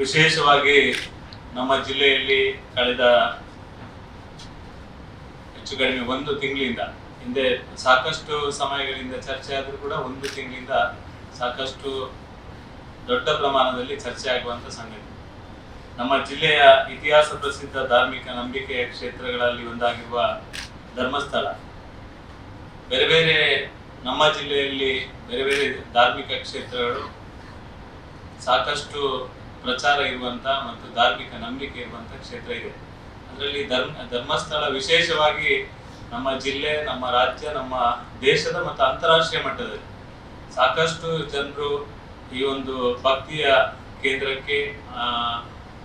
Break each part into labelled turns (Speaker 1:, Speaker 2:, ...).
Speaker 1: ವಿಶೇಷವಾಗಿ ನಮ್ಮ ಜಿಲ್ಲೆಯಲ್ಲಿ ಕಳೆದ ಹೆಚ್ಚು ಕಡಿಮೆ ಒಂದು ತಿಂಗಳಿಂದ, ಹಿಂದೆ ಸಾಕಷ್ಟು ಸಮಯಗಳಿಂದ ಚರ್ಚೆ ಆದರೂ ಕೂಡ ಒಂದು ತಿಂಗಳಿಂದ ಸಾಕಷ್ಟು ದೊಡ್ಡ ಪ್ರಮಾಣದಲ್ಲಿ ಚರ್ಚೆ ಆಗುವಂತ ಸಂಗತಿ. ನಮ್ಮ ಜಿಲ್ಲೆಯ ಇತಿಹಾಸ ಪ್ರಸಿದ್ಧ ಧಾರ್ಮಿಕ ನಂಬಿಕೆಯ ಕ್ಷೇತ್ರಗಳಲ್ಲಿ ಒಂದಾಗಿರುವ ಧರ್ಮಸ್ಥಳ. ಬೇರೆ ಬೇರೆ ನಮ್ಮ ಜಿಲ್ಲೆಯಲ್ಲಿ ಬೇರೆ ಬೇರೆ ಧಾರ್ಮಿಕ ಕ್ಷೇತ್ರಗಳು ಸಾಕಷ್ಟು ಪ್ರಚಾರ ಇರುವಂತ ಮತ್ತು ಧಾರ್ಮಿಕ ನಂಬಿಕೆ ಇರುವಂತ ಕ್ಷೇತ್ರ ಇದೆ. ಅದರಲ್ಲಿ ಧರ್ಮ, ಧರ್ಮಸ್ಥಳ ವಿಶೇಷವಾಗಿ ನಮ್ಮ ಜಿಲ್ಲೆ, ನಮ್ಮ ರಾಜ್ಯ, ನಮ್ಮ ದೇಶದ ಮತ್ತು ಅಂತಾರಾಷ್ಟ್ರೀಯ ಮಟ್ಟದಲ್ಲಿ ಸಾಕಷ್ಟು ಜನರು ಈ ಒಂದು ಭಕ್ತಿಯ ಕೇಂದ್ರಕ್ಕೆ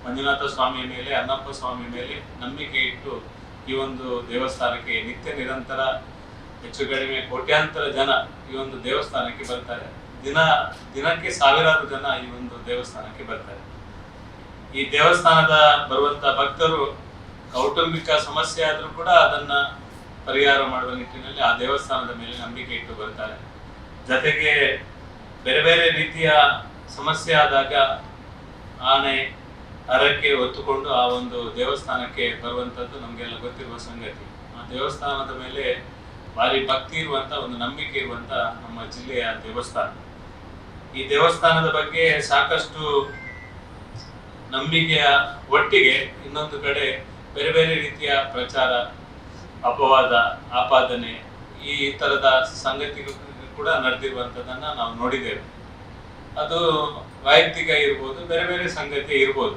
Speaker 1: ಮಂಜುನಾಥ ಸ್ವಾಮಿ ಮೇಲೆ ಅನ್ನಪ್ಪ ಸ್ವಾಮಿ ಮೇಲೆ ನಂಬಿಕೆ ಇಟ್ಟು ಈ ಒಂದು ದೇವಸ್ಥಾನಕ್ಕೆ ನಿತ್ಯ ನಿರಂತರ, ಹೆಚ್ಚು ಕಡಿಮೆ ಕೋಟ್ಯಾಂತರ ಜನ ಈ ಒಂದು ದೇವಸ್ಥಾನಕ್ಕೆ ಬರ್ತಾರೆ. ದಿನ, ದಿನಕ್ಕೆ ಸಾವಿರಾರು ಜನ ಈ ಒಂದು ದೇವಸ್ಥಾನಕ್ಕೆ ಬರ್ತಾರೆ. ಈ ದೇವಸ್ಥಾನದ ಬರುವಂತ ಭಕ್ತರು ಕೌಟುಂಬಿಕ ಸಮಸ್ಯೆ ಆದರೂ ಕೂಡ ಅದನ್ನ ಪರಿಹಾರ ಮಾಡುವ ನಿಟ್ಟಿನಲ್ಲಿ ಆ ದೇವಸ್ಥಾನದ ಮೇಲೆ ನಂಬಿಕೆ ಇಟ್ಟು ಬರ್ತಾರೆ. ಜೊತೆಗೆ ಬೇರೆ ಬೇರೆ ರೀತಿಯ ಸಮಸ್ಯೆ ಆದಾಗ ಆನೆ ಹರಕ್ಕೆ ಒತ್ತುಕೊಂಡು ಆ ಒಂದು ದೇವಸ್ಥಾನಕ್ಕೆ ಬರುವಂತದ್ದು ನಮಗೆಲ್ಲ ಗೊತ್ತಿರುವ ಸಂಗತಿ. ಆ ದೇವಸ್ಥಾನದ ಮೇಲೆ ಭಾರಿ ಭಕ್ತಿ ಇರುವಂತ, ಒಂದು ನಂಬಿಕೆ ಇರುವಂತ ನಮ್ಮ ಜಿಲ್ಲೆಯ ದೇವಸ್ಥಾನ. ಈ ದೇವಸ್ಥಾನದ ಬಗ್ಗೆ ಸಾಕಷ್ಟು ನಂಬಿಕೆಯ ಒಟ್ಟಿಗೆ ಇನ್ನೊಂದು ಕಡೆ ಬೇರೆ ಬೇರೆ ರೀತಿಯ ಪ್ರಚಾರ, ಅಪವಾದ, ಆಪಾದನೆ ಈ ತರದ ಸಂಗತಿಗಳು ಕೂಡ ನಡೆದಿರುವಂತದನ್ನ ನಾವು ನೋಡಿದ್ದೇವೆ. ಅದು ವೈಯಕ್ತಿಕ ಇರ್ಬೋದು, ಬೇರೆ ಬೇರೆ ಸಂಗತಿ ಇರ್ಬೋದು.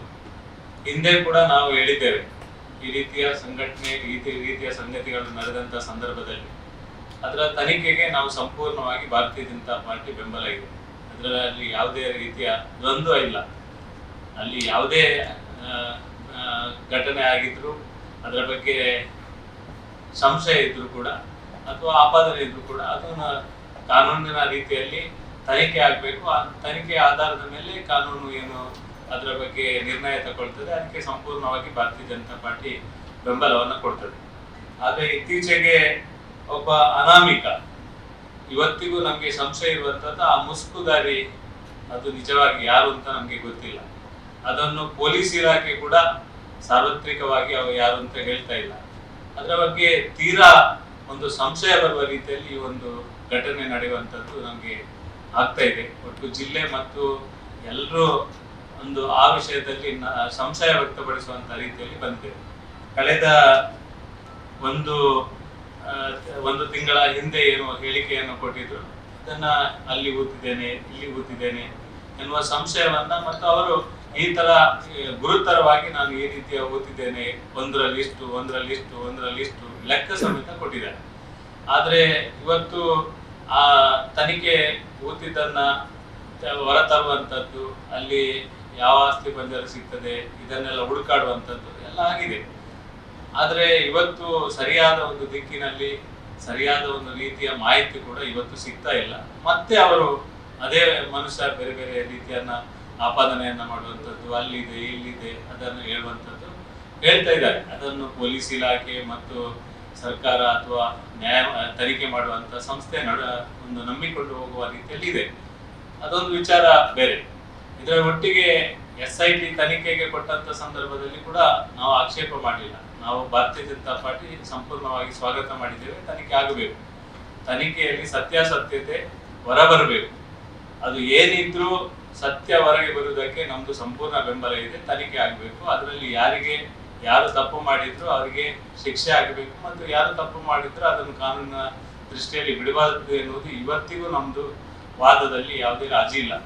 Speaker 1: ಹಿಂದೆ ಕೂಡ ನಾವು ಹೇಳಿದ್ದೇವೆ, ಈ ರೀತಿಯ ಸಂಘಟನೆ ರೀತಿ- ರೀತಿಯ ಸಂಗತಿಗಳು ನಡೆದಂತ ಸಂದರ್ಭದಲ್ಲಿ. ಅದರ ತನಿಖೆಗೆ ನಾವು ಸಂಪೂರ್ಣವಾಗಿ ಭಾರತೀಯ ಜನತಾ ಪಾರ್ಟಿ ಬೆಂಬಲ ಇದೆ. ಅದರಲ್ಲಿ ಯಾವುದೇ ರೀತಿಯ ದ್ವಂದ್ವ ಇಲ್ಲ. ಅಲ್ಲಿ ಯಾವುದೇ ಘಟನೆ ಆಗಿದ್ರು ಅದರ ಬಗ್ಗೆ ಸಂಶಯ ಇದ್ರು ಕೂಡ ಅಥವಾ ಆಪಾದನೆ ಇದ್ರು ಕೂಡ ಅದನ್ನ ಕಾನೂನಿನ ರೀತಿಯಲ್ಲಿ ತನಿಖೆ ಆಗಬೇಕು. ಆ ತನಿಖೆ ಆಧಾರದ ಮೇಲೆ ಕಾನೂನು ಏನು ಅದರ ಬಗ್ಗೆ ನಿರ್ಣಯ ತಗೊಳ್ತದೆ. ಅದಕ್ಕೆ ಸಂಪೂರ್ಣವಾಗಿ ಭಾರತೀಯ ಜನತಾ ಪಾರ್ಟಿ ಬೆಂಬಲವನ್ನು ಕೊಡ್ತದೆ. ಆದರೆ ಇತ್ತೀಚೆಗೆ ಒಬ್ಬ ಅನಾಮಿಕ, ಇವತ್ತಿಗೂ ನಮಗೆ ಸಂಶಯ ಇರುವಂತದ್ದು ಆ ಮುಸ್ಕುದಾರಿ ಅದು ನಿಜವಾಗಿ ಯಾರು ಅಂತ ನಮಗೆ ಗೊತ್ತಿಲ್ಲ. ಅದನ್ನು ಪೊಲೀಸ್ ಇಲಾಖೆ ಕೂಡ ಸಾರ್ವತ್ರಿಕವಾಗಿ ಅವರು ಯಾರು ಅಂತ ಹೇಳ್ತಾ ಇಲ್ಲ. ಅದರ ಬಗ್ಗೆ ತೀರಾ ಒಂದು ಸಂಶಯ ಬರುವ ರೀತಿಯಲ್ಲಿ ಈ ಒಂದು ಘಟನೆ ನಡೆಯುವಂಥದ್ದು ನಮಗೆ ಆಗ್ತಾ ಇದೆ. ಒಟ್ಟು ಜಿಲ್ಲೆ ಮತ್ತು ಎಲ್ಲರೂ ಒಂದು ಆ ವಿಷಯದಲ್ಲಿ ಸಂಶಯ ವ್ಯಕ್ತಪಡಿಸುವಂಥ ರೀತಿಯಲ್ಲಿ ಬಂದಿದೆ. ಕಳೆದ ಒಂದು ಒಂದು ತಿಂಗಳ ಹಿಂದೆ ಏನು ಹೇಳಿಕೆಯನ್ನು ಕೊಟ್ಟಿದ್ರು. ಅದನ್ನ ಅಲ್ಲಿ ಊತಿದ್ದೇನೆ, ಇಲ್ಲಿ ಊತಿದ್ದೇನೆ ಎನ್ನುವ ಸಂಶಯವನ್ನ ಮತ್ತು ಅವರು ಈ ತರ ಗುರುತರವಾಗಿ ನಾನು ಈ ರೀತಿಯ ಓದಿದ್ದೇನೆ ಒಂದರಲ್ಲಿ ಇಷ್ಟು ಒಂದರಲ್ಲಿ ಇಷ್ಟು ಒಂದರಲ್ಲಿ ಇಷ್ಟು ಲೆಕ್ಕ ಸಮೇತ ಕೊಟ್ಟಿದ್ದಾರೆ. ಆದ್ರೆ ಇವತ್ತು ಆ ತನಿಖೆ ಓದಿದ್ದನ್ನ ಹೊರತರುವಂತದ್ದು, ಅಲ್ಲಿ ಯಾವ ಆಸ್ತಿ ಬಂದರೆ ಸಿಗ್ತದೆ, ಇದನ್ನೆಲ್ಲ ಹುಡುಕಾಡುವಂಥದ್ದು ಎಲ್ಲ ಆಗಿದೆ. ಆದ್ರೆ ಇವತ್ತು ಸರಿಯಾದ ಒಂದು ದಿಕ್ಕಿನಲ್ಲಿ, ಸರಿಯಾದ ಒಂದು ರೀತಿಯ ಮಾಹಿತಿ ಕೂಡ ಇವತ್ತು ಸಿಗ್ತಾ ಇಲ್ಲ. ಮತ್ತೆ ಅವರು ಅದೇ ಮನುಷ್ಯ ಬೇರೆ ಬೇರೆ ರೀತಿಯನ್ನ ಆಪಾದನೆಯನ್ನ ಮಾಡುವಂಥದ್ದು, ಅಲ್ಲಿದೆ, ಇಲ್ಲಿದೆ, ಅದನ್ನು ಹೇಳುವಂಥದ್ದು ಹೇಳ್ತಾ ಇದ್ದಾರೆ. ಅದನ್ನು ಪೊಲೀಸ್ ಇಲಾಖೆ ಮತ್ತು ಸರ್ಕಾರ ಅಥವಾ ನ್ಯಾಯ, ತನಿಖೆ ಮಾಡುವಂತ ಸಂಸ್ಥೆ ನಡ, ಒಂದು ನಂಬಿಕೊಂಡು ಹೋಗುವ ರೀತಿಯಲ್ಲಿ ಇದೆ ಅದೊಂದು ವಿಚಾರ ಬೇರೆ. ಇದರ ಒಟ್ಟಿಗೆ ಎಸ್ ಐ ಟಿ ತನಿಖೆಗೆ ಕೊಟ್ಟಂತ ಸಂದರ್ಭದಲ್ಲಿ ಕೂಡ ನಾವು ಆಕ್ಷೇಪ ಮಾಡಲಿಲ್ಲ. ನಾವು ಭಾರತೀಯ ಜನತಾ ಪಾರ್ಟಿ ಸಂಪೂರ್ಣವಾಗಿ ಸ್ವಾಗತ ಮಾಡಿದ್ದೇವೆ, ತನಿಖೆ ಆಗಬೇಕು. ತನಿಖೆಯಲ್ಲಿ ಸತ್ಯಾಸತ್ಯತೆ ಹೊರಬರಬೇಕು. ಅದು ಏನಿದ್ರೂ ಸತ್ಯ ಹೊರಗೆ ಬರುವುದಕ್ಕೆ ನಮ್ದು ಸಂಪೂರ್ಣ ಬೆಂಬಲ ಇದೆ, ತನಿಖೆ ಆಗಬೇಕು. ಅದರಲ್ಲಿ ಯಾರಿಗೆ ಯಾರು ತಪ್ಪು ಮಾಡಿದ್ರು ಅವರಿಗೆ ಶಿಕ್ಷೆ ಆಗಬೇಕು. ಮತ್ತು ಯಾರು ತಪ್ಪು ಮಾಡಿದ್ರು ಅದನ್ನು ಕಾನೂನಿನ ದೃಷ್ಟಿಯಲ್ಲಿ ಬಿಡಬಾರದು ಎನ್ನುವುದು ಇವತ್ತಿಗೂ ನಮ್ದು ವಾದದಲ್ಲಿ ಯಾವುದೇ ರಾಜಿ ಇಲ್ಲ.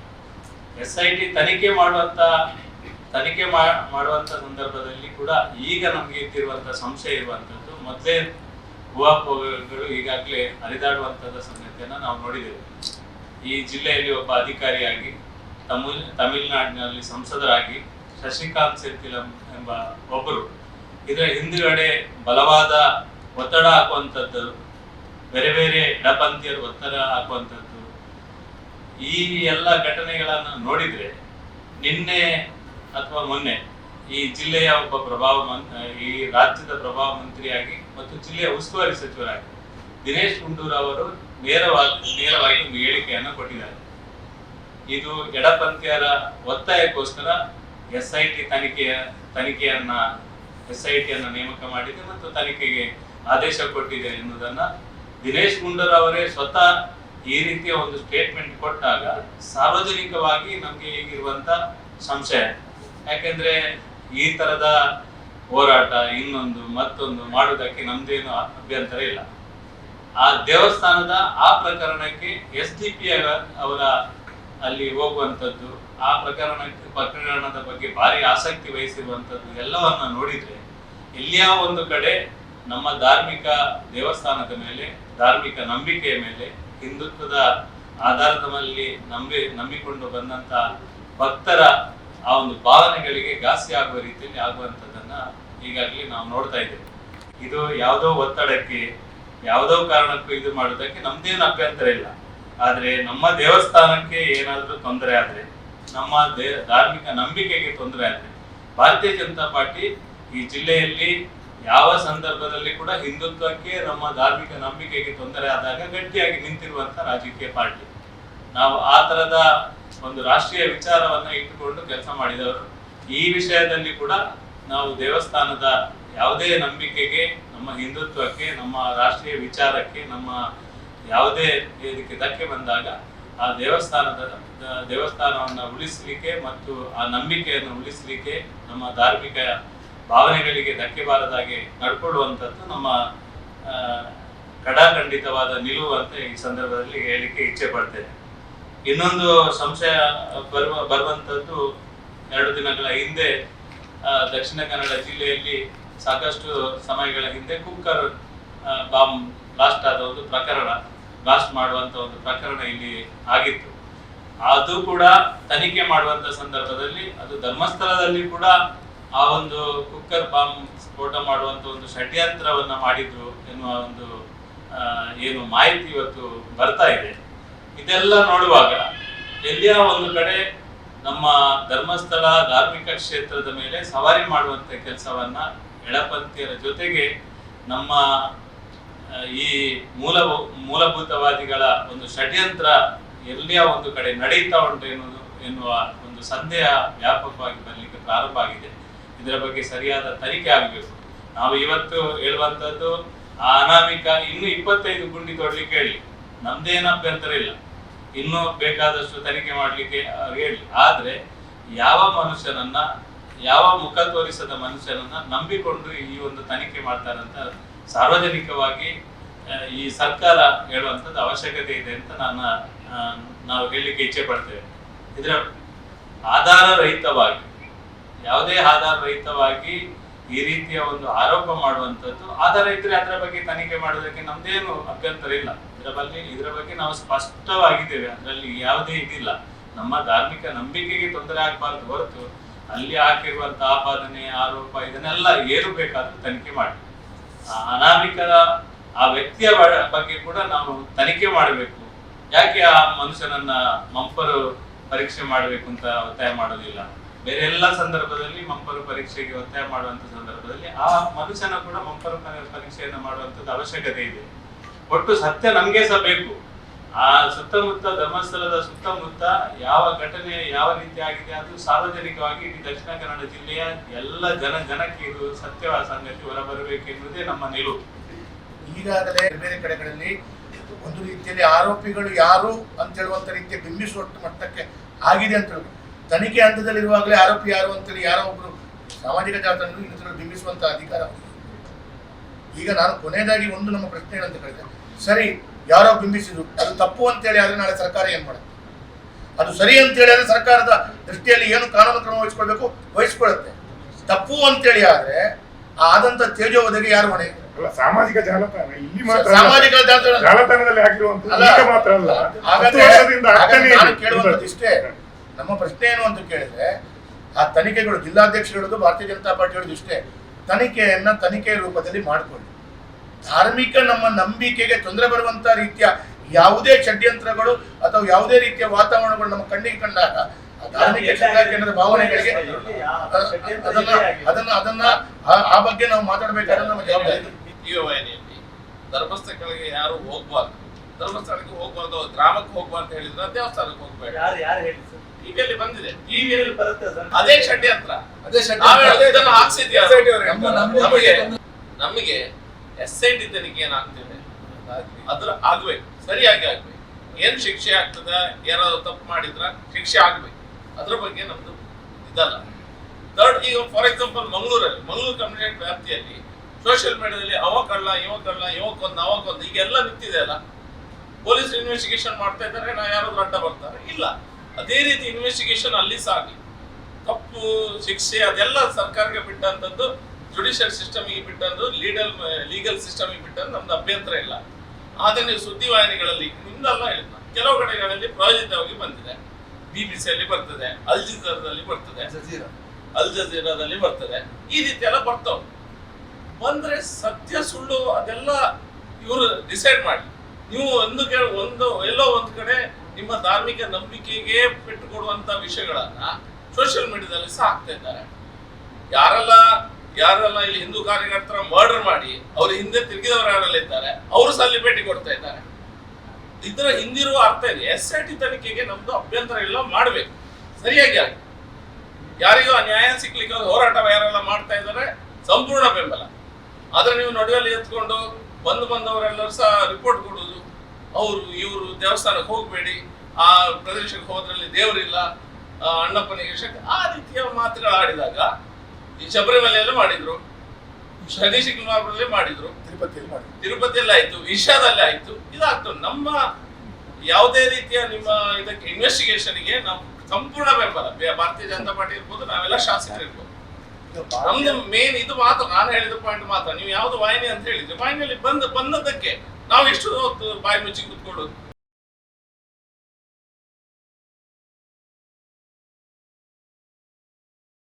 Speaker 1: ಎಸ್ ಐ ಟಿ ತನಿಖೆ ಮಾಡುವಂತ, ತನಿಖೆ ಮಾ- ಮಾಡುವಂತ ಸಂದರ್ಭದಲ್ಲಿ ಕೂಡ ಈಗ ನಮ್ಗೆ ಇದ್ದಿರುವಂಥ ಸಂಶಯ ಇರುವಂತದ್ದು ಮೊದಲೇ ಊಹಾಪೋಹಗಳು ಈಗಾಗಲೇ ಹರಿದಾಡುವಂಥದ್ದು ಸಂಗತಿಯನ್ನ ನಾವು ನೋಡಿದ್ದೇವೆ. ಈ ಜಿಲ್ಲೆಯಲ್ಲಿ ಒಬ್ಬ ಅಧಿಕಾರಿಯಾಗಿ ತಮಿಳ್, ತಮಿಳುನಾಡಿನಲ್ಲಿ ಸಂಸದರಾಗಿ ಶಶಿಕಾಂತ್ ಸೆಂಥಿಲಂ ಎಂಬ ಒಬ್ಬರು. ಇದರ ಹಿಂದುಗಡೆ ಬಲವಾದ ಒತ್ತಡ ಹಾಕುವಂಥದ್ದು, ಬೇರೆ ಬೇರೆ ಎಡಪಂಥೀಯರು ಒತ್ತಡ ಹಾಕುವಂಥದ್ದು. ಈ ಎಲ್ಲ ಘಟನೆಗಳನ್ನು ನೋಡಿದ್ರೆ ನಿನ್ನೆ ಅಥವಾ ಮೊನ್ನೆ ಈ ಜಿಲ್ಲೆಯ ಒಬ್ಬ ಪ್ರಭಾವ ಮಂತ್ ಈ ರಾಜ್ಯದ ಪ್ರಭಾವ ಮಂತ್ರಿಯಾಗಿ ಮತ್ತು ಜಿಲ್ಲೆಯ ಉಸ್ತುವಾರಿ ಸಚಿವರಾಗಿ ದಿನೇಶ್ ಗುಂಡೂರಾವ್ ಅವರು ನೇರವಾಗಿ ನೇರವಾಗಿ ಹೇಳಿಕೆಯನ್ನು ಕೊಟ್ಟಿದ್ದಾರೆ. ಇದು ಎಡಪಂಥೀಯರ ಒತ್ತಾಯಕ್ಕೋಸ್ಕರ ಎಸ್ ಐ ಟಿ ತನಿಖೆಯ, ತನಿಖೆಯನ್ನ ಎಸ್ ಐ ಟಿಯನ್ನು ನೇಮಕ ಮಾಡಿದೆ ಮತ್ತು ತನಿಖೆಗೆ ಆದೇಶ ಕೊಟ್ಟಿದೆ ಎನ್ನುವುದನ್ನ ದಿನೇಶ್ ಗುಂಡೂರಾವ್ ಸ್ವತಃ ಈ ರೀತಿಯ ಒಂದು ಸ್ಟೇಟ್ಮೆಂಟ್ ಕೊಟ್ಟಾಗ ಸಾರ್ವಜನಿಕವಾಗಿ ನಮಗೆ ಈಗಿರುವಂತ ಸಂಶಯ. ಯಾಕೆಂದ್ರೆ ಈ ತರದ ಹೋರಾಟ ಇನ್ನೊಂದು, ಮತ್ತೊಂದು ಮಾಡುವುದಕ್ಕೆ ನಮ್ದೇನು ಅಭ್ಯಂತರ ಇಲ್ಲ. ಆ ದೇವಸ್ಥಾನದ ಆ ಪ್ರಕರಣಕ್ಕೆ ಎಸ್ ಡಿ ಪಿ ಅವರ ಅಲ್ಲಿ ಹೋಗುವಂಥದ್ದು, ಆ ಪ್ರಕರಣಕ್ಕೆ ಪ್ರಕರಣದ ಬಗ್ಗೆ ಭಾರಿ ಆಸಕ್ತಿ ವಹಿಸಿರುವಂಥದ್ದು ಎಲ್ಲವನ್ನ ನೋಡಿದ್ರೆ, ಎಲ್ಲಿಯ ಒಂದು ಕಡೆ ನಮ್ಮ ಧಾರ್ಮಿಕ ದೇವಸ್ಥಾನದ ಮೇಲೆ, ಧಾರ್ಮಿಕ ನಂಬಿಕೆಯ ಮೇಲೆ, ಹಿಂದುತ್ವದ ಆಧಾರದ ಮೇಲೆ ನಂಬಿ, ನಂಬಿಕೊಂಡು ಬಂದಂತ ಭಕ್ತರ ಆ ಒಂದು ಭಾವನೆಗಳಿಗೆ ಘಾಸಿ ಆಗುವ ರೀತಿಯಲ್ಲಿ ಆಗುವಂಥದ್ದನ್ನ ಈಗಾಗಲೇ ನಾವು ನೋಡ್ತಾ ಇದ್ದೇವೆ. ಇದು ಯಾವುದೋ ಒತ್ತಡಕ್ಕೆ, ಯಾವುದೋ ಕಾರಣಕ್ಕೂ ಇದು ಮಾಡೋದಕ್ಕೆ ನಮ್ದೇನು ಅಭ್ಯಂತರ ಇಲ್ಲ. ಆದ್ರೆ ನಮ್ಮ ದೇವಸ್ಥಾನಕ್ಕೆ ಏನಾದ್ರೂ ತೊಂದರೆ ಆದ್ರೆ, ನಮ್ಮ ಧಾರ್ಮಿಕ ನಂಬಿಕೆಗೆ ತೊಂದರೆ ಆದ್ರೆ, ಭಾರತೀಯ ಜನತಾ ಪಾರ್ಟಿ ಈ ಜಿಲ್ಲೆಯಲ್ಲಿ ಯಾವ ಸಂದರ್ಭದಲ್ಲಿ ಕೂಡ ಹಿಂದುತ್ವಕ್ಕೆ, ನಮ್ಮ ಧಾರ್ಮಿಕ ನಂಬಿಕೆಗೆ ತೊಂದರೆ ಆದಾಗ ಗಟ್ಟಿಯಾಗಿ ನಿಂತಿರುವಂತಹ ರಾಜಕೀಯ ಪಾರ್ಟಿ. ನಾವು ಆ ತರದ ಒಂದು ರಾಷ್ಟ್ರೀಯ ವಿಚಾರವನ್ನ ಇಟ್ಟುಕೊಂಡು ಕೆಲಸ ಮಾಡಿದವರು. ಈ ವಿಷಯದಲ್ಲಿ ಕೂಡ ನಾವು ದೇವಸ್ಥಾನದ ಯಾವುದೇ ನಂಬಿಕೆಗೆ, ನಮ್ಮ ಹಿಂದುತ್ವಕ್ಕೆ, ನಮ್ಮ ರಾಷ್ಟ್ರೀಯ ವಿಚಾರಕ್ಕೆ, ನಮ್ಮ ಯಾವುದೇ ಇದಕ್ಕೆ ಧಕ್ಕೆ ಬಂದಾಗ ಆ ದೇವಸ್ಥಾನದ, ದೇವಸ್ಥಾನವನ್ನು ಉಳಿಸಲಿಕ್ಕೆ ಮತ್ತು ಆ ನಂಬಿಕೆಯನ್ನು ಉಳಿಸಲಿಕ್ಕೆ ನಮ್ಮ ಧಾರ್ಮಿಕ ಭಾವನೆಗಳಿಗೆ ಧಕ್ಕೆ ಬಾರದಾಗೆ ನಡ್ಕೊಳ್ಳುವಂಥದ್ದು ನಮ್ಮ ಕಡಾಖಂಡಿತವಾದ ನಿಲುವು ಅಂತ ಈ ಸಂದರ್ಭದಲ್ಲಿ ಹೇಳಿಕೆ ಇಚ್ಛೆ ಪಡ್ತೇನೆ. ಇನ್ನೊಂದು ಸಂಶಯ ಬರುವ ಬರುವಂತದ್ದು ಎರಡು ದಿನಗಳ ಹಿಂದೆ ದಕ್ಷಿಣ ಕನ್ನಡ ಜಿಲ್ಲೆಯಲ್ಲಿ ಸಾಕಷ್ಟು ಸಮಯಗಳ ಹಿಂದೆ ಕುಕ್ಕರ್ ಬಾಂಬ್ ಬ್ಲಾಸ್ಟ್ ಆದ ಒಂದು ಪ್ರಕರಣ. ಬ್ಲಾಸ್ಟ್ ಮಾಡುವಂತ ಒಂದು ಪ್ರಕರಣ ಇಲ್ಲಿ ಆಗಿತ್ತು. ಅದು ಕೂಡ ತನಿಖೆ ಮಾಡುವಂತ ಸಂದರ್ಭದಲ್ಲಿ, ಅದು ಧರ್ಮಸ್ಥಳದಲ್ಲಿ ಕೂಡ ಆ ಒಂದು ಕುಕ್ಕರ್ ಬಾಂಬ್ ಸ್ಫೋಟ ಮಾಡುವಂತ ಒಂದು ಷಡ್ಯಂತ್ರವನ್ನ ಮಾಡಿದ್ರು ಎನ್ನುವ ಒಂದು ಏನು ಮಾಹಿತಿ ಇವತ್ತು ಬರ್ತಾ ಇದೆ. ಇದೆಲ್ಲ ನೋಡುವಾಗ ಎಲ್ಲಿಯ ಒಂದು ಕಡೆ ನಮ್ಮ ಧರ್ಮಸ್ಥಳ ಧಾರ್ಮಿಕ ಕ್ಷೇತ್ರದ ಮೇಲೆ ಸವಾರಿ ಮಾಡುವಂತ ಕೆಲಸವನ್ನ ಎಡಪಂಥೀಯರ ಜೊತೆಗೆ ನಮ್ಮ ಈ ಮೂಲ ಮೂಲಭೂತವಾದಿಗಳ ಒಂದು ಷಡ್ಯಂತ್ರ ಎಲ್ಲಿಯ ಒಂದು ಕಡೆ ನಡೀತಾ ಉಂಟು ಎನ್ನುವುದು, ಎನ್ನುವ ಒಂದು ಸಂದೇಹ ವ್ಯಾಪಕವಾಗಿ ಬರಲಿಕ್ಕೆ ಪ್ರಾರಂಭ ಆಗಿದೆ. ಇದರ ಬಗ್ಗೆ ಸರಿಯಾದ ತನಿಖೆ ಆಗಬೇಕು. ನಾವು ಇವತ್ತು ಹೇಳುವಂಥದ್ದು, ಆ ಅನಾಮಿಕ ಇನ್ನು ಇಪ್ಪತ್ತೈದು ಗುಂಡಿ ತೊಡ್ಲಿಕ್ಕೆ ಹೇಳಿ. ನಮ್ದೇನು ಅಭ್ಯಂತರ ಇಲ್ಲ. ಇನ್ನೂ ಬೇಕಾದಷ್ಟು ತನಿಖೆ ಮಾಡಲಿಕ್ಕೆ ಹೇಳಿ. ಆದ್ರೆ ಯಾವ ಮನುಷ್ಯನನ್ನ, ಯಾವ ಮುಖ ತೋರಿಸದ ಮನುಷ್ಯನನ್ನ ನಂಬಿಕೊಂಡು ಈ ಒಂದು ತನಿಖೆ ಮಾಡ್ತಾರಂತ ಸಾರ್ವಜನಿಕವಾಗಿ ಈ ಸರ್ಕಾರ ಹೇಳುವಂಥದ್ದು ಅವಶ್ಯಕತೆ ಇದೆ ಅಂತ ನಾನು ಆ, ನಾವು ಹೇಳಲಿಕ್ಕೆ ಇಚ್ಛೆ ಪಡ್ತೇವೆ. ಇದರ ಆಧಾರ ರಹಿತವಾಗಿ ಯಾವುದೇ ಆಧಾರ ರಹಿತವಾಗಿ ಈ ರೀತಿಯ ಒಂದು ಆರೋಪ ಮಾಡುವಂಥದ್ದು ಆಧಾರ ಇದ್ರೆ ಅದರ ಬಗ್ಗೆ ತನಿಖೆ ಮಾಡೋದಕ್ಕೆ ನಮ್ದೇನು ಅಭ್ಯಂತರ ಇಲ್ಲ. ಇದರ ಬಗ್ಗೆ ಇದರ ಬಗ್ಗೆ ನಾವು ಸ್ಪಷ್ಟವಾಗಿದ್ದೇವೆ. ಅದರಲ್ಲಿ ಯಾವುದೇ ಇದಿಲ್ಲ. ನಮ್ಮ ಧಾರ್ಮಿಕ ನಂಬಿಕೆಗೆ ತೊಂದರೆ ಆಗಬಾರ್ದು ಹೊರತು ಅಲ್ಲಿ ಹಾಕಿರುವಂತಹ ಆಪಾದನೆ ಆರೋಪ ಇದನ್ನೆಲ್ಲ ಏರು ಬೇಕಾದ್ರೂ ತನಿಖೆ ಮಾಡಿ. ಆ ಅನಾಮಿಕರ ಆ ವ್ಯಕ್ತಿಯ ಬಗ್ಗೆ ಕೂಡ ನಾವು ತನಿಖೆ ಮಾಡಬೇಕು. ಯಾಕೆ ಆ ಮನುಷ್ಯನನ್ನ ಮಂಪರು ಪರೀಕ್ಷೆ ಮಾಡಬೇಕು ಅಂತ ಒತ್ತಾಯ ಮಾಡೋದಿಲ್ಲ? ಬೇರೆ ಎಲ್ಲ ಸಂದರ್ಭದಲ್ಲಿ ಮಂಪರು ಪರೀಕ್ಷೆಗೆ ಒತ್ತಾಯ ಮಾಡುವಂತ ಸಂದರ್ಭದಲ್ಲಿ ಆ ಮನುಷ್ಯನ ಕೂಡ ಮಂಪರು ಪರೀಕ್ಷೆಯನ್ನು ಮಾಡುವಂತದ್ದು ಅವಶ್ಯಕತೆ ಇದೆ. ಒಟ್ಟು ಸತ್ಯ ನಮ್ಗೆ ಸಹ ಬೇಕು. ಆ ಸುತ್ತಮುತ್ತ ಧರ್ಮಸ್ಥಳದ ಸುತ್ತಮುತ್ತ ಯಾವ ಘಟನೆ ಯಾವ ರೀತಿ ಆಗಿದೆ ಅದು ಸಾರ್ವಜನಿಕವಾಗಿ ಇಡೀ ದಕ್ಷಿಣ ಕನ್ನಡ ಜಿಲ್ಲೆಯ ಎಲ್ಲ ಜನ ಜನಕ್ಕೆ ಇದು ಸತ್ಯವಾದ ಸಂಗತಿ ಹೊರಬರಬೇಕು ಎನ್ನುವುದೇ ನಮ್ಮ ನಿಲುವು.
Speaker 2: ಈಗಾಗಲೇ ಬೇರೆ ಕಡೆಗಳಲ್ಲಿ ಒಂದು ರೀತಿಯಲ್ಲಿ ಆರೋಪಿಗಳು ಯಾರು ಅಂತ ಹೇಳುವಂತ ರೀತಿಯ ಬಿಂಬಿಸುವ ಮಟ್ಟಕ್ಕೆ ಆಗಿದೆ ಅಂತ ಹೇಳ್ಬೋದು. ತನಿಖೆ ಹಂತದಲ್ಲಿರುವಾಗಲೇ ಆರೋಪಿ ಯಾರು ಅಂತೇಳಿ ಯಾರೋ ಒಬ್ರು ಸಾಮಾಜಿಕ ಜಾಲತಾಣಗಳು ಇನ್ನಿತರ ಬಿಂಬಿಸುವಂತಹ ಅಧಿಕಾರ ಈಗ ನಾನು ಕೊನೆಯದಾಗಿ ಒಂದು ನಮ್ಮ ಪ್ರಶ್ನೆ ಏನಂತ ಕೇಳಿದೆ. ಸರಿ ಯಾರೋ ಬಿಂಬಿಸಿದ್ರು. ಅದು ತಪ್ಪು ಅಂತೇಳಿ ಆದ್ರೆ ನಾಳೆ ಸರ್ಕಾರ ಏನು ಮಾಡುತ್ತೆ? ಅದು ಸರಿ ಅಂತೇಳಿ ಆದ್ರೆ ಸರ್ಕಾರದ ದೃಷ್ಟಿಯಲ್ಲಿ ಏನು ಕಾನೂನು ಕ್ರಮ ವಹಿಸ್ಕೊಳ್ಬೇಕು? ವಹಿಸ್ಕೊಳ್ಳುತ್ತೆ ತಪ್ಪು ಅಂತೇಳಿ ಆದ್ರೆ ಆ ಆದಂತ ಒದಗಿ ಯಾರು ಹೊಣೆ
Speaker 3: ಅಲ್ಲ ಸಾಮಾಜಿಕ ಜಾಲತಾಣ. ಇಲ್ಲಿ ಮಾತ್ರ
Speaker 2: ಸಾಮಾಜಿಕ ಜಾಲತಾಣ.
Speaker 3: ಜಾಲತಾಣದಲ್ಲಿ ಆಗಿರುವಂತಹ ಮಾತ್ರ ಅಲ್ಲ.
Speaker 2: ನಾನು. ಕೇಳುವಂಥದ್ದು ಇಷ್ಟೇ. ನಮ್ಮ ಪ್ರಶ್ನೆ ಏನು ಅಂತ ಕೇಳಿದ್ರೆ ಆ ತನಿಖೆಗಳು ಜಿಲ್ಲಾಧ್ಯಕ್ಷರು ಹೇಳೋದು ಭಾರತೀಯ ಜನತಾ ಪಾರ್ಟಿ ಹೇಳೋದು ಇಷ್ಟೇ. ತನಿಖೆಯನ್ನ ತನಿಖೆ ರೂಪದಲ್ಲಿ ಮಾಡಿಕೊಳ್ಳಿ. ಧಾರ್ಮಿಕ ನಮ್ಮ ನಂಬಿಕೆಗೆ ತೊಂದರೆ ಬರುವಂತ ರೀತಿಯ ಯಾವುದೇ ಷಡ್ಯಂತ್ರಗಳು ಅಥವಾ ಯಾವುದೇ ರೀತಿಯ ವಾತಾವರಣಗಳು ನಮ್ಮ ಕಣ್ಣಿಗೆ ಕಂಡಾಗ ಆ ಧಾರ್ಮಿಕ ಭಾವನೆಗಳಿಗೆ ಅದನ್ನ ಅದನ್ನ ಅದನ್ನ ಆ- ಬಗ್ಗೆ ನಾವು ಮಾತಾಡಬೇಕಾದ್ರೆ ನಮ್ಮ ಜವಾಬ್ದಾರಿ
Speaker 4: ಧರ್ಮಸ್ಥಳಗಳಿಗೆ ಯಾರು ಹೋಗ್ಬಾರ್ದು. ಧರ್ಮಸ್ಥಳಕ್ಕೆ ಹೋಗ್ಬಾರ್ದು ಗ್ರಾಮಕ್ಕೆ ಹೋಗ್ಬಾರ್ದು ಅಂತ ಹೇಳಿದ್ರೆ ದೇವಸ್ಥಾನಕ್ಕೆ ಹೋಗ್ಬೇಡ ಟಿವಿಯಲ್ಲಿ ಬಂದಿದೆ.
Speaker 1: ಟಿವಿಯಲ್ಲಿ ಬರುತ್ತೆ ಸರ್.
Speaker 4: ಅದೇ ಷಡ್ಯಂತ್ರ.
Speaker 5: ಅದೇ ಷಡ್ಯಂತ್ರ. ನಮಗೆ
Speaker 4: ಎಸ್ ಐ ಟಿ ತನಿಖೆ ಏನಾಗ್ತಿದೆ ಅದ್ರ ಆಗ್ಬೇಕು ಸರಿಯಾಗಿ ಆಗ್ಬೇಕು. ಏನ್ ಶಿಕ್ಷೆ ಆಗ್ತದ ಏನಾದ್ರು ತಪ್ಪು ಮಾಡಿದ್ರ ಶಿಕ್ಷೆ ಆಗ್ಬೇಕು. ಅದ್ರ ಬಗ್ಗೆ ನಮ್ದು ಇದಲ್ಲ. ಥರ್ಡ್ ಈಗ ಫಾರ್ ಎಕ್ಸಾಂಪಲ್ ಮಂಗಳೂರಲ್ಲಿ ಮಂಗಳೂರು ಕಮ್ಯುನಿಟಿ ವ್ಯಾಪ್ತಿಯಲ್ಲಿ ಸೋಷಿಯಲ್ ಮೀಡಿಯಾದಲ್ಲಿ ಅವ ಕಳ್ಳ ಇವ ಕಳ್ಳ ಇವ ಅವಕೊಂದು ಅವ ಕೊಂದ ಈಗೆಲ್ಲ ನಿಂತಿದೆ ಅಲ್ಲ. ಪೊಲೀಸ್ ಇನ್ವೆಸ್ಟಿಗೇಷನ್ ಮಾಡ್ತಾ ಇದ್ದಾರೆ ನಾ ಯಾರಾದ್ರೂ ಅಡ್ಡ ಬರ್ತಾರೆ? ಇಲ್ಲ. ಅದೇ ರೀತಿ ಇನ್ವೆಸ್ಟಿಗೇಷನ್ ಅಲ್ಲಿ ಸಾಗಿ ತಪ್ಪು ಶಿಕ್ಷೆ ಅದೆಲ್ಲ ಸರ್ಕಾರಕ್ಕೆ ಬಿಟ್ಟಂತದ್ದು ಜುಡಿಷಿಯಲ್ ಸಿಸ್ಟಮಿಗೆ ಬಿಟ್ಟಂದು ಲೀಗಲ್ ಲೀಗಲ್ ಸಿಸ್ಟಮಿಗೆ ಬಿಟ್ಟಂದು ನಮ್ದು ಅಭ್ಯಂತರ ಇಲ್ಲ. ಆದ್ರೆ ನೀವು ಸುದ್ದಿವಾಹಿನಿಗಳಲ್ಲಿ ನಿಮ್ದಲ್ಲ ಹೇಳಿದ್ನ ಕೆಲವು ಕಡೆಗಳಲ್ಲಿ ಪ್ರಾಯೋಜಿತವಾಗಿ ಬಂದಿದೆ. ಬಿ ಬಿ ಸಿಯಲ್ಲಿ ಬರ್ತದೆ ಅಲ್ ಜಜೀರಾದಲ್ಲಿ ಬರ್ತದೆ. ಅಲ್ ಜಜೀರಾದಲ್ಲಿ ಬರ್ತದೆ. ಈ ರೀತಿ ಎಲ್ಲ ಬರ್ತಾವೆ. ಬಂದ್ರೆ ಸತ್ಯ ಸುಳ್ಳು ಅದೆಲ್ಲ ಇವರು ಡಿಸೈಡ್ ಮಾಡಿ. ನೀವು ಒಂದು ಒಂದು ಎಲ್ಲೋ ಒಂದು ಕಡೆ ನಿಮ್ಮ ಧಾರ್ಮಿಕ ನಂಬಿಕೆಗೆ ಪೆಟ್ಟು ಕೊಡುವಂತ ವಿಷಯಗಳನ್ನ ಸೋಷಿಯಲ್ ಮೀಡಿಯಾದಲ್ಲಿ ಸಹ ಹಾಕ್ತಾ ಇದ್ದಾರೆ. ಯಾರೆಲ್ಲ ಯಾರೆಲ್ಲ ಇಲ್ಲಿ ಹಿಂದೂ ಕಾರ್ಯಕರ್ತರ ಮರ್ಡರ್ ಮಾಡಿ ಅವ್ರ ಹಿಂದೆ ತಿರುಗಿದವರು ಯಾರೆಲ್ಲ ಇದ್ದಾರೆ ಅವರು ಸಲ್ಲಿ ಭೇಟಿ ಕೊಡ್ತಾ ಇದ್ದಾರೆ. ಇದರ ಹಿಂದಿರುವ ಅರ್ಥ ಇದೆ ಎಸ್ ಐ ಟಿ ತನಿಖೆಗೆ ನಮ್ದು ಅಭ್ಯಂತರ ಇಲ್ಲ, ಮಾಡಬೇಕು. ಸರಿಯಾಗಿ ಆಗಿ ಯಾರಿಗೂ ಅನ್ಯಾಯ ನ್ಯಾಯ ಸಿಗ್ಲಿಕ್ಕೆ ಹೋರಾಟ ಯಾರೆಲ್ಲ ಮಾಡ್ತಾ ಇದ್ದಾರೆ, ಸಂಪೂರ್ಣ ಬೆಂಬಲ. ಆದ್ರೆ ನೀವು ನಡುವೆಲ್ಲಿ ಎತ್ಕೊಂಡು ಬಂದು ಬಂದವರೆಲ್ಲರೂ ಸಹ ರಿಪೋರ್ಟ್ ಕೊಡುವುದು, ಅವರು, ಇವರು ದೇವಸ್ಥಾನಕ್ಕೆ ಹೋಗಬೇಡಿ, ಆ ಪ್ರದೇಶಕ್ಕೆ ಹೋದ್ರಲ್ಲಿ ದೇವರಿಲ್ಲ ಅಣ್ಣಪ್ಪನಿಗೆ ಶಕ್ತಿ ಆ ರೀತಿಯ ಮಾತುಗಳು ಆಡಿದಾಗ ಈ ಶಬರಿಮಲೆಯಲ್ಲೂ ಮಾಡಿದ್ರು. ಶನಿ ಕುಮಾರ್ನಲ್ಲಿ ಮಾಡಿದ್ರು.
Speaker 3: ತಿರುಪತಿಯಲ್ಲಿ
Speaker 4: ಆಯ್ತು ಈಶಾದಲ್ಲಿ ಆಯ್ತು ಇದಾಗ್ತದೆ ನಮ್ಮ ಯಾವುದೇ ರೀತಿಯ ನಿಮ್ಮ ಇದಕ್ಕೆ ಇನ್ವೆಸ್ಟಿಗೇಷನ್ಗೆ ನಾವು ಸಂಪೂರ್ಣ ಬೆಂಬಲ. ಭಾರತೀಯ ಜನತಾ ಪಾರ್ಟಿ ಇರ್ಬೋದು ನಾವೆಲ್ಲ ಶಾಸಕರು ಇರ್ಬೋದು. ನಮ್ದು ಮೇನ್ ಇದು ಮಾತ್ರ ನಾನು ಹೇಳಿದ ಪಾಯಿಂಟ್ ಮಾತ್ರ. ನೀವು ಯಾವ್ದು ವಾಹಿನಿ ಅಂತ ಹೇಳಿದ್ರೆ ವಾಹಿನಿಯಲ್ಲಿ ಬಂದ ಬಂದದ್ದಕ್ಕೆ ನಾವು ಎಷ್ಟು ಬಾಯಿ ಮುಚ್ಚಿ ಕೂತ್ಕೊಳ್ಳೋದು?